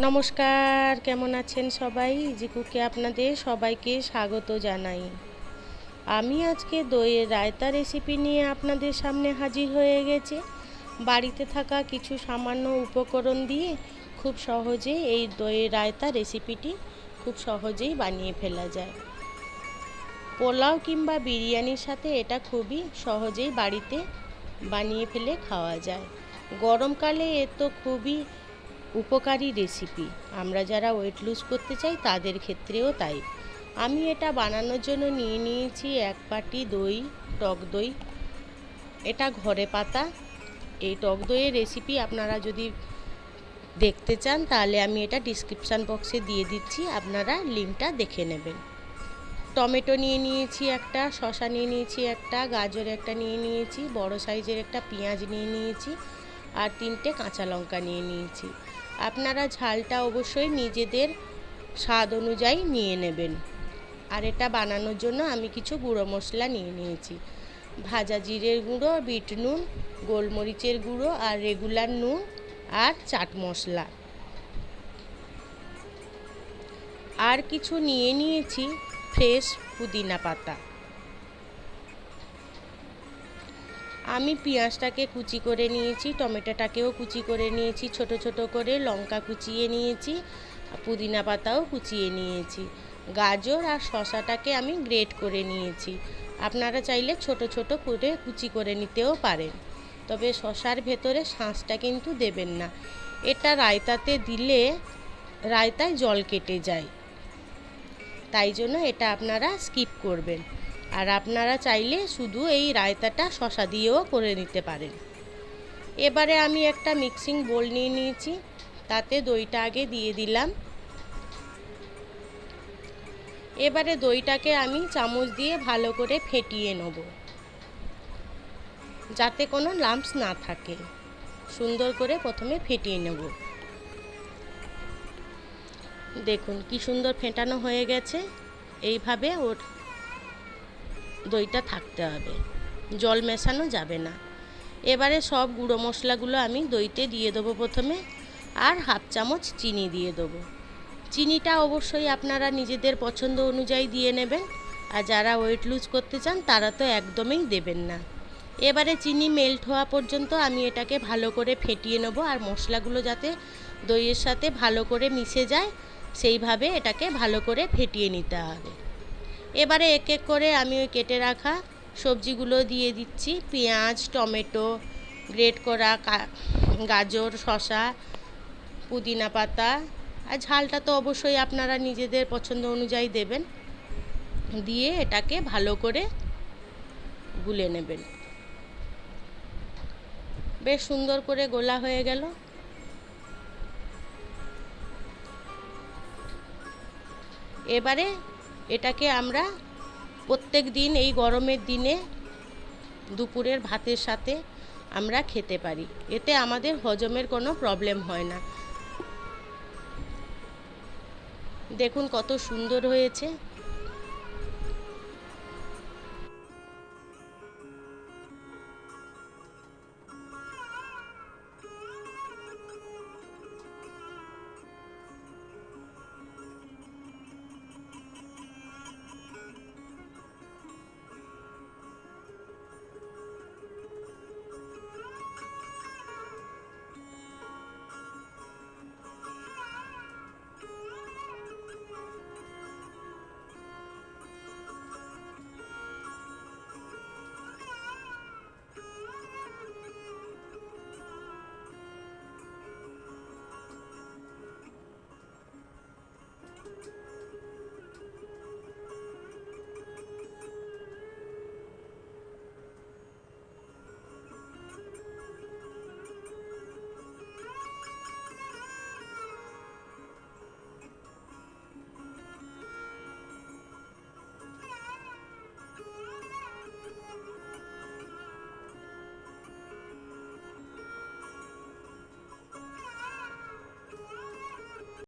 নমস্কার, কেমন আছেন সবাই? জিকুকে আপনাদের সবাইকে স্বাগত জানাই। আমি আজকে দইয়ের রায়তা রেসিপি নিয়ে আপনাদের সামনে হাজির হয়ে গেছে। বাড়িতে থাকা কিছু সামান্য উপকরণ দিয়ে খুব সহজে এই দইয়ের রায়তা রেসিপিটি খুব সহজেই বানিয়ে ফেলা যায়। পোলাও কিংবা বিরিয়ানির সাথে এটা খুবই সহজেই বাড়িতে বানিয়ে ফেলে খাওয়া যায়। গরমকালে এ তো খুবই উপকারী রেসিপি আমরা যারা ওয়েট লুজ করতে চাই, তাদের ক্ষেত্রেও তাই। আমি এটা বানানোর জন্য নিয়ে নিয়েছি এক বাটি দই, টক দই। এটা ঘরে পাতা। এই টক দইয়ের রেসিপি আপনারা যদি দেখতে চান, তাহলে আমি এটা ডিসক্রিপশান বক্সে দিয়ে দিচ্ছি। আপনারা লিঙ্কটা দেখে নেবেন। টমেটো নিয়ে নিয়েছি একটা শশা নিয়ে নিয়েছি একটা, গাজর একটা নিয়ে নিয়েছি, বড় সাইজের একটা পেঁয়াজ নিয়ে নিয়েছি, আর তিনটে কাঁচা লঙ্কা নিয়ে নিয়েছি। আপনারা ঝালটা অবশ্যই নিজেদের স্বাদ অনুযায়ী নিয়ে নেবেন। আর এটা বানানোর জন্য আমি কিছু গুঁড়ো মশলা নিয়ে নিয়েছি। ভাজা জিরের গুঁড়ো, বিট নুন, গোলমরিচের গুঁড়ো আর রেগুলার নুন আর চাট মশলা। আর কিছু নিয়ে নিয়েছি ফ্রেশ পুদিনা পাতা। আমি পেঁয়াজটাকে কুচি করে নিয়েছি, টমেটোটাকেও কুচি করে নিয়েছি, ছোট ছোট করে লঙ্কা কুচিয়ে নিয়েছি পুদিনা পাতাও কুচিয়ে নিয়েছি। গাজর আর শশাটাকে আমি গ্রেট করে নিয়েছি। আপনারা চাইলে ছোট ছোট করে কুচি করে নিতেও পারেন। তবে শশার ভেতরে শাঁসটা কিন্তু দেবেন না। এটা রায়তাতে দিলে রায়তায় জল কেটে যায়। তাই জন্য এটা আপনারা স্কিপ করবেন। আর আপনারা চাইলে শুধু এই রায়তাটা শশা দিয়েও করে নিতে পারেন। এবারে আমি একটা মিক্সিং বোল নিয়ে নিয়েছি, তাতে দইটা আগে দিয়ে দিলাম। এবারে দইটাকে আমি চামচ দিয়ে ভালো করে ফেটিয়ে নেব, যাতে কোনো লাম্পস না থাকে। সুন্দর করে প্রথমে ফেটিয়ে নেব। দেখুন কি সুন্দর ফেটানো হয়ে গেছে। এইভাবে ওর দইটা থাকতে হবে। জল মেশানো যাবে না। এবারে সব গুঁড়ো মশলাগুলো আমি দইতে দিয়ে দেবো প্রথমে আর হাফ চামচ চিনি দিয়ে দেবো। চিনিটা অবশ্যই আপনারা নিজেদের পছন্দ অনুযায়ী দিয়ে নেবেন আর যারা ওয়েট লুজ করতে চান তারা তো একদমই দেবেন না। এবারে চিনি মেল্ট হওয়া পর্যন্ত আমি এটাকে ভালো করে ফেটিয়ে নেব আর মশলাগুলো যাতে দইয়ের সাথে ভালো করে মিশে যায় সেইভাবে এটাকে ভালো করে ফেটিয়ে নিতে হবে। এবারে এক এক করে আমি ওই কেটে রাখা সবজিগুলো দিয়ে দিচ্ছি। পেঁয়াজ, টমেটো, গ্রেট করা গাজর শশা পুদিনা পাতা। আর ঝালটা তো অবশ্যই আপনারা নিজেদের পছন্দ অনুযায়ী দেবেন। দিয়ে এটাকে ভালো করে গুলে নেবেন। বেশ সুন্দর করে গোলা হয়ে গেল। এবারে এটাকে আমরা প্রত্যেক দিন এই গরমের দিনে দুপুরের ভাতের সাথে আমরা খেতে পারি। এতে আমাদের হজমের কোনো প্রবলেম হয় না। দেখুন কত সুন্দর হয়েছে।